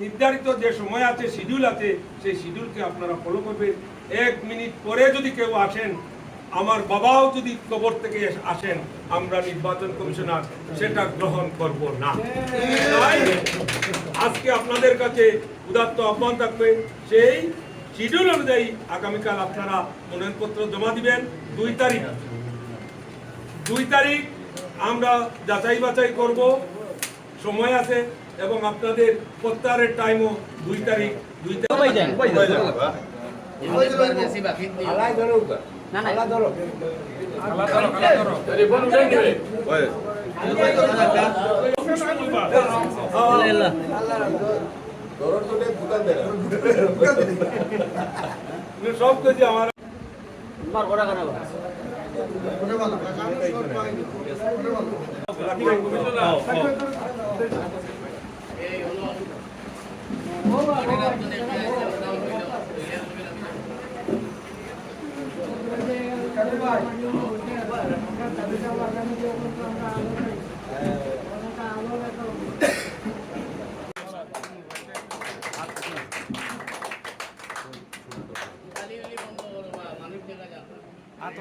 নির্ধারিত যে সময় আছে শিডিউল আছে, সেই শিডিউলকে আপনারা ফলো করবেন। এক মিনিট পরে যদি কেউ আসেন, আমার বাবাও যদি কবর থেকে আসেন, আমরা নির্বাচন কমিশনার সেটা গ্রহণ করব না। আজকে আপনাদের কাছে উদাত্ত আহ্বান থাকবে, সেই শিডিউল অনুযায়ী আগামীকাল আপনারা মনোনয়নপত্র জমা দিবেন। দুই তারিখ দুই তারিখ আমরা যাচাই বাছাই করব। সময় আছে এবং আপনাদের প্রত্যাহারের টাইমও দুই তারিখ দুই তারিখ। সব কিছু আমার আত